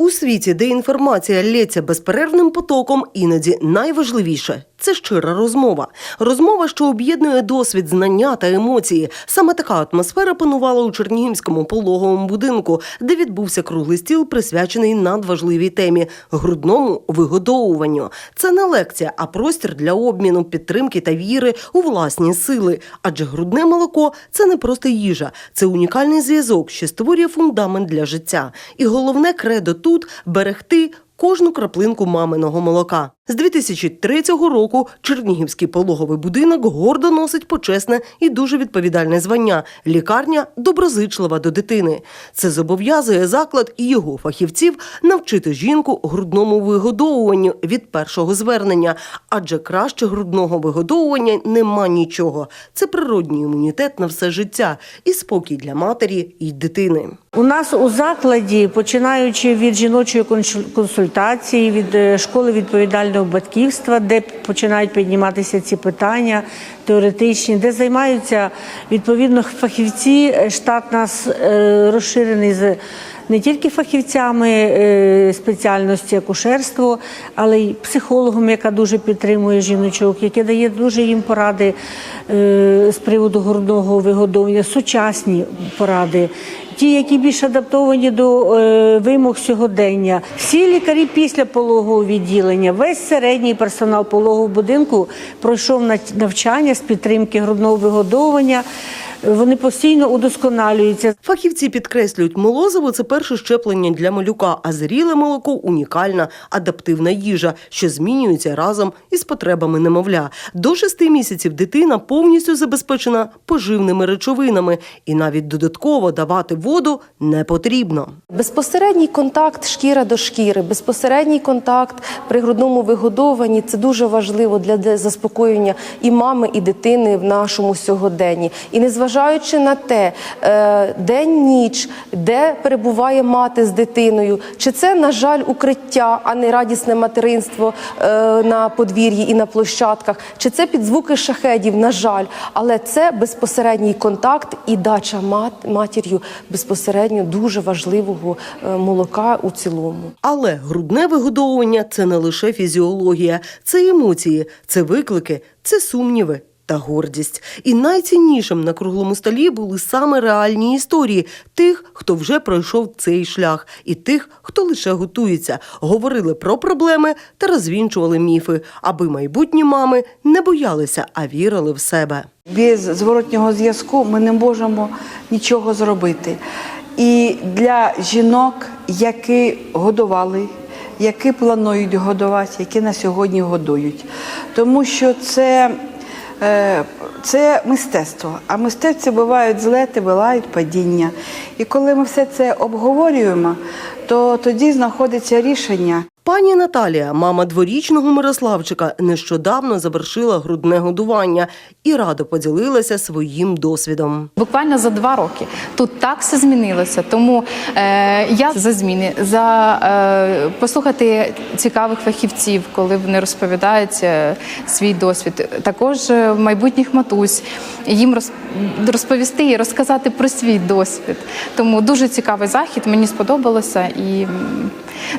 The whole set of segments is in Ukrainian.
У світі, де інформація лється безперервним потоком, іноді найважливіше це щира розмова. Розмова, що об'єднує досвід, знання та емоції. Саме така атмосфера панувала у Чернігівському пологовому будинку, де відбувся круглий стіл, присвячений надважливій темі грудному вигодовуванню. Це не лекція, а простір для обміну, підтримки та віри у власні сили. Адже грудне молоко це не просто їжа, це унікальний зв'язок, що створює фундамент для життя. І головне кредо тут берегти. Кожну краплинку маминого молока з 2003 року Чернігівський пологовий будинок гордо носить почесне і дуже відповідальне звання лікарня доброзичлива до дитини. Це зобов'язує заклад і його фахівців навчити жінку грудному вигодовуванню від першого звернення, адже краще грудного вигодовування нема нічого. Це природній імунітет на все життя і спокій для матері і дитини. У нас у закладі, починаючи від жіночої консуль- консультації, від е, школи відповідального батьківства, де починають підніматися ці питання теоретичні, де займаються відповідно фахівці. Е, Штат нас е, розширений з не тільки фахівцями е, спеціальності акушерство, але й психологом, яка дуже підтримує жіночок, яке дає дуже їм поради з приводу грудного вигодовування, сучасні поради. Ті, які більш адаптовані до е, вимог сьогодення, всі лікарі після пологового відділення, весь середній персонал пологового будинку пройшов нав- навчання з підтримки грудного вигодовування. Вони постійно удосконалюються. Фахівці підкреслюють, молозиво це перше щеплення для малюка, а зріле молоко унікальна адаптивна їжа, що змінюється разом із потребами немовля. До шести місяців дитина повністю забезпечена поживними речовинами, і навіть додатково давати воду не потрібно. Безпосередній контакт шкіра до шкіри, безпосередній контакт при грудному вигодованні це дуже важливо для заспокоєння і мами, і дитини в нашому сьогоденні. І незважаючи на те, е, день ніч, де перебуває мати з дитиною, чи це, на жаль, укриття, а не радісне материнство е, на подвір'ї і на площадках, чи це під звуки шахедів, на жаль, але це безпосередній контакт і дача мат- матір'ю безпосередньо дуже важливого е, молока у цілому. Але грудне вигодовування це не лише фізіологія, це емоції, це виклики, це сумніви. Та гордість. І найціннішим на круглому столі були саме реальні історії тих, хто вже пройшов цей шлях, і тих, хто лише готується. Говорили про проблеми та розвінчували міфи, аби майбутні мами не боялися, а вірили в себе. Без зворотнього зв'язку ми не можемо нічого зробити. І для жінок, які годували, які планують годувати, які на сьогодні годують. Тому що це, це мистецтво. А мистецтво бувають злети, бувають падіння. І коли ми все це обговорюємо, то тоді знаходиться рішення. Пані Наталія, мама дворічного Мирославчика, нещодавно завершила грудне годування і радо поділилася своїм досвідом. Буквально за два роки тут так все змінилося. Тому е, я за зміни, за е, послухати цікавих фахівців, коли вони розповідають е, свій досвід. Також е, майбутніх матусь їм розповісти і розказати про свій досвід. Тому дуже цікавий захід. Мені сподобалося і.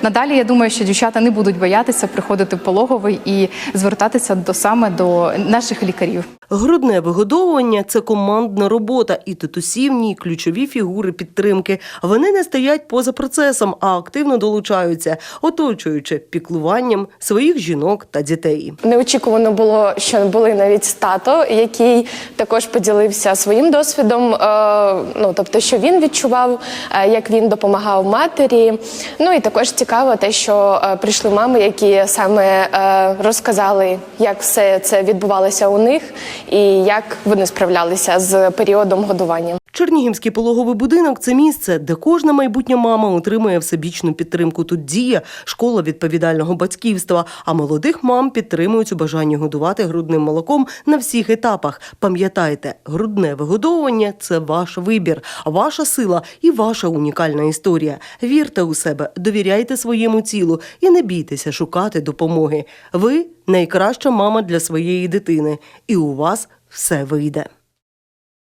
Надалі я думаю, що дівчата не будуть боятися приходити в пологовий і звертатися до саме до наших лікарів. Грудне вигодовування це командна робота, і тетусі в ній ключові фігури підтримки. Вони не стоять поза процесом, а активно долучаються, оточуючи піклуванням своїх жінок та дітей. Неочікувано було, що були навіть тато, який також поділився своїм досвідом. е, Ну тобто, що він відчував, е, як він допомагав матері. Ну і також цікаво те, що прийшли мами, які саме е, розказали, як все це відбувалося у них, і як вони справлялися з періодом годування. Чернігівський пологовий будинок це місце, де кожна майбутня мама отримує всебічну підтримку. Тут діє школа відповідального батьківства, а молодих мам підтримують у бажанні годувати грудним молоком на всіх етапах. Пам'ятайте, грудне вигодовування це ваш вибір, ваша сила і ваша унікальна історія. Вірте у себе, довіряйте своєму тілу і не бійтеся шукати допомоги. Ви найкраща мама для своєї дитини, і у вас все вийде.